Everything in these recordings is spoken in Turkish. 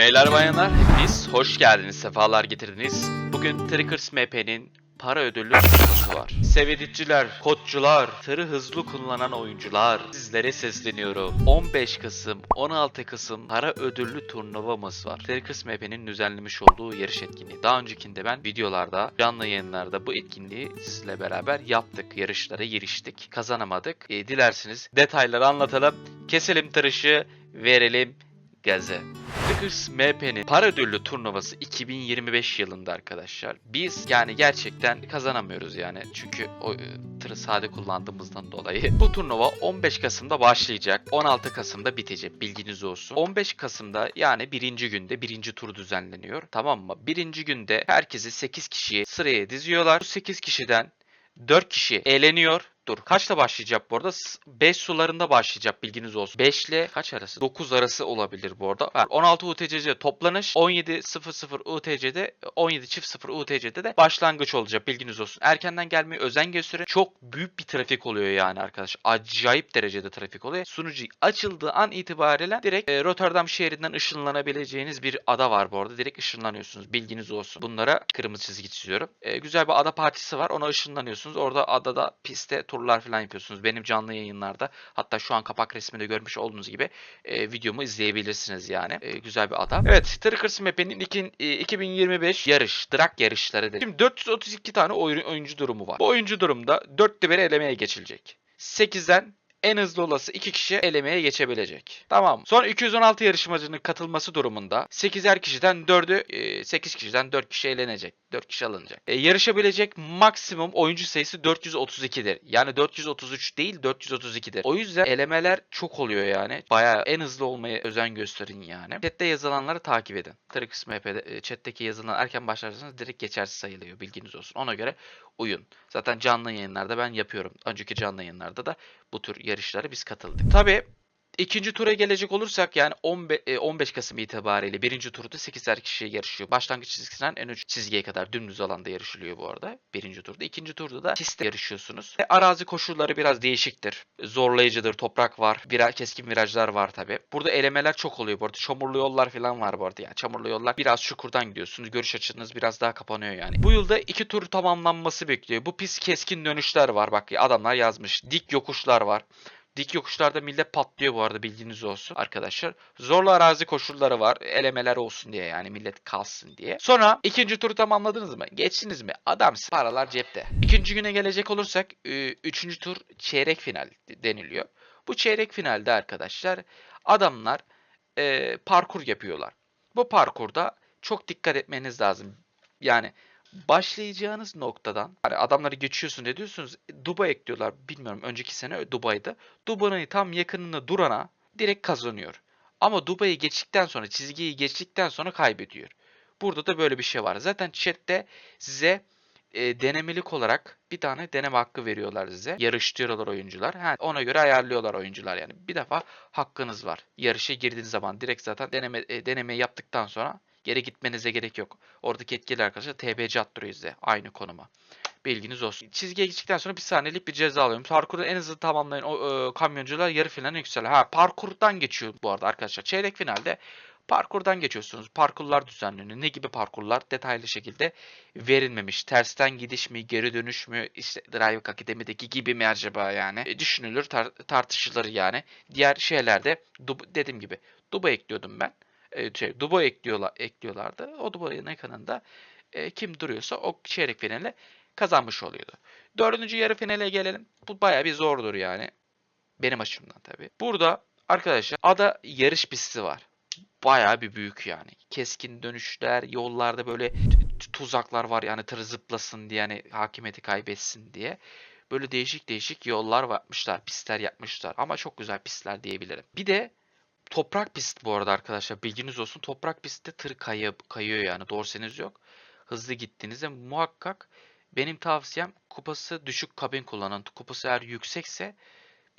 Beyler bayanlar hepiniz hoş geldiniz, sefalar getirdiniz. Bugün Trickers MP'nin para ödüllü turnuvası var. Sevediciler, koççular, tırı hızlı kullanan oyuncular sizlere sesleniyorum. 15 Kasım, 16 Kasım para ödüllü turnuvamız var. Trickers MP'nin düzenlemiş olduğu yarış etkinliği. Daha öncekinde ben videolarda, canlı yayınlarda bu etkinliği sizle beraber yaptık. Yarışlara giriştik. Kazanamadık. E, dilerseniz detayları anlatalım. Keselim tırışı, verelim gazı. Triggers MP'nin para ödüllü turnuvası 2025 yılında arkadaşlar. Biz yani gerçekten kazanamıyoruz yani. Çünkü o e, tırı sade kullandığımızdan dolayı. Bu turnuva 15 Kasım'da başlayacak. 16 Kasım'da bitecek. Bilginiz olsun. 15 Kasım'da yani birinci günde birinci tur düzenleniyor. Tamam mı? Birinci günde herkesi 8 kişiye sıraya diziyorlar. Bu 8 kişiden 4 kişi eğleniyor. Dur. Kaçta başlayacak bu arada? 5 sularında başlayacak bilginiz olsun. 5 ile kaç arası? 9 arası olabilir bu arada. Ha, 16 UTC'de toplanış. 17.00 UTC'de 17.00 UTC'de de başlangıç olacak bilginiz olsun. Erkenden gelmeye özen gösterin. Çok büyük bir trafik oluyor yani arkadaş. Acayip derecede trafik oluyor. Sunucu açıldığı an itibariyle direkt e, Rotterdam şehrinden ışınlanabileceğiniz bir ada var bu arada. Direkt ışınlanıyorsunuz. Bilginiz olsun. Bunlara kırmızı çizgi çiziyorum. E, güzel bir ada partisi var. Ona ışınlanıyorsunuz. Orada adada pistte turlar falan yapıyorsunuz. Benim canlı yayınlarda hatta şu an kapak resminde görmüş olduğunuz gibi e, videomu izleyebilirsiniz yani. E, güzel bir ada. Evet, Trickers Map'in e, 2025 yarış, drag yarışları dedi. Şimdi 432 tane oyun, oyuncu durumu var. Bu oyuncu durumda 4'te 1 elemeye geçilecek. 8'den en hızlı olası 2 kişi elemeye geçebilecek. Tamam. Son 216 yarışmacının katılması durumunda 8'er kişiden 4'ü 8 kişiden 4 kişi elenecek. 4 kişi alınacak. E, yarışabilecek maksimum oyuncu sayısı 432'dir. Yani 433 değil 432'dir. O yüzden elemeler çok oluyor yani. Bayağı en hızlı olmaya özen gösterin yani. Chat'te yazılanları takip edin. Trix MP'de e, chat'teki yazılan erken başlarsanız direkt geçersiz sayılıyor. Bilginiz olsun. Ona göre uyun. Zaten canlı yayınlarda ben yapıyorum. Önceki canlı yayınlarda da bu tür yarışlara biz katıldık. Tabii İkinci tura gelecek olursak yani 15, e, 15 Kasım itibariyle birinci turda 8'er kişi yarışıyor. Başlangıç çizgisinden en uç çizgiye kadar dümdüz alanda yarışılıyor bu arada birinci turda. İkinci turda da pistte yarışıyorsunuz. Ve arazi koşulları biraz değişiktir. Zorlayıcıdır. Toprak var. Vira, keskin virajlar var tabi. Burada elemeler çok oluyor bu arada. Çamurlu yollar falan var bu arada. Yani çamurlu yollar biraz çukurdan gidiyorsunuz. Görüş açınız biraz daha kapanıyor yani. Bu yılda iki tur tamamlanması bekliyor. Bu pis keskin dönüşler var. Bak adamlar yazmış. Dik yokuşlar var. Dik yokuşlarda millet patlıyor bu arada bilginiz olsun arkadaşlar. Zorlu arazi koşulları var. Elemeler olsun diye yani millet kalsın diye. Sonra ikinci turu tamamladınız mı? Geçtiniz mi? Adamsın. Paralar cepte. İkinci güne gelecek olursak e, üçüncü tur çeyrek final deniliyor. Bu çeyrek finalde arkadaşlar adamlar e, parkur yapıyorlar. Bu parkurda çok dikkat etmeniz lazım. Yani başlayacağınız noktadan hani adamları geçiyorsun ne diyorsunuz? Dubai ekliyorlar. Bilmiyorum önceki sene Dubai'de. Dubai'nin tam yakınında durana direkt kazanıyor. Ama Dubai'yi geçtikten sonra çizgiyi geçtikten sonra kaybediyor. Burada da böyle bir şey var. Zaten chatte size e, denemelik olarak bir tane deneme hakkı veriyorlar size. Yarıştırıyorlar oyuncular. Ha, ona göre ayarlıyorlar oyuncular yani. Bir defa hakkınız var. Yarışa girdiğiniz zaman direkt zaten deneme e, denemeyi yaptıktan sonra geri gitmenize gerek yok. Oradaki etkili arkadaşlar TBC attırıyor size aynı konuma. Bilginiz olsun. Çizgiye geçtikten sonra bir saniyelik bir ceza alıyorum. Parkuru en hızlı tamamlayan o e, kamyoncular yarı finale yükselir. Ha parkurdan geçiyor bu arada arkadaşlar. Çeyrek finalde parkurdan geçiyorsunuz. Parkurlar düzenleniyor. Ne gibi parkurlar? Detaylı şekilde verilmemiş. Tersten gidiş mi, geri dönüş mü, işte Drive Akademi'deki gibi mi acaba yani? E, düşünülür, tar- tartışılır yani. Diğer şeylerde dediğim gibi Dubai ekliyordum ben. E, şey, Dubai ekliyorlar, ekliyorlardı. O Dubai'nin ekranında e, kim duruyorsa o çeyrek finale kazanmış oluyordu. Dördüncü yarı finale gelelim. Bu bayağı bir zordur yani. Benim açımdan tabii. Burada arkadaşlar ada yarış pisti var. Bayağı bir büyük yani. Keskin dönüşler, yollarda böyle tuzaklar var yani tır zıplasın diye yani hakimiyeti kaybetsin diye. Böyle değişik değişik yollar yapmışlar, pistler yapmışlar ama çok güzel pistler diyebilirim. Bir de toprak pist bu arada arkadaşlar bilginiz olsun. Toprak pistte tır kayı, kayıyor yani dorseniz yok. Hızlı gittiğinizde muhakkak benim tavsiyem kupası düşük kabin kullanın. Kupası eğer yüksekse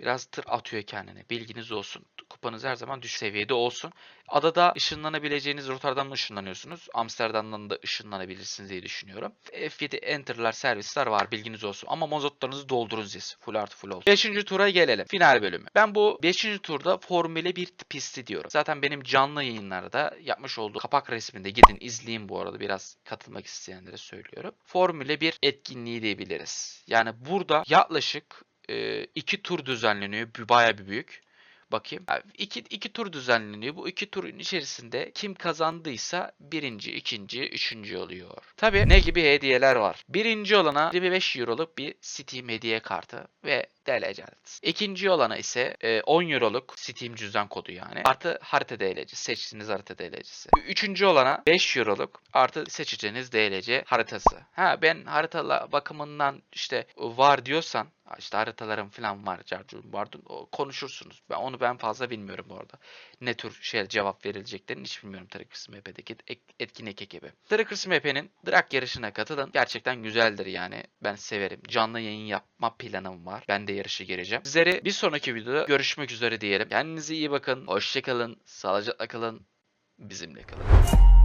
biraz tır atıyor kendine. Bilginiz olsun. Kupanız her zaman düşük seviyede olsun. Adada ışınlanabileceğiniz Rotterdam'da ışınlanıyorsunuz. Amsterdam'dan da ışınlanabilirsiniz diye düşünüyorum. F7 Enter'lar, servisler var bilginiz olsun. Ama mazotlarınızı doldurun siz. Full artı full olsun. 5. tura gelelim. Final bölümü. Ben bu 5. turda Formüle 1 pisti diyorum. Zaten benim canlı yayınlarda yapmış olduğum kapak resminde gidin izleyin bu arada. Biraz katılmak isteyenlere söylüyorum. Formüle 1 etkinliği diyebiliriz. Yani burada yaklaşık e, iki tur düzenleniyor. Bu Bayağı bir büyük. Bakayım. Abi iki, iki tur düzenleniyor. Bu iki turun içerisinde kim kazandıysa birinci, ikinci, üçüncü oluyor. Tabi ne gibi hediyeler var? Birinci olana 25 euroluk bir Steam hediye kartı ve DLC artısı. İkinci olana ise e, 10 euroluk Steam cüzdan kodu yani. Artı harita DLC'si. Seçtiğiniz harita DLC'si. Üçüncü olana 5 euroluk artı seçeceğiniz DLC haritası. Ha ben haritala bakımından işte var diyorsan işte haritalarım falan var, carcum vardı. O konuşursunuz. Ben onu ben fazla bilmiyorum bu arada. Ne tür şey cevap verileceklerini hiç bilmiyorum Trackers MP'deki ek- etkinlik ekibi. Trackers MP'nin drag yarışına katılın. Gerçekten güzeldir yani. Ben severim. Canlı yayın yapma planım var. Ben de yarışa gireceğim. Sizleri bir sonraki videoda görüşmek üzere diyelim. Kendinize iyi bakın. Hoşçakalın. Sağlıcakla kalın. Bizimle kalın.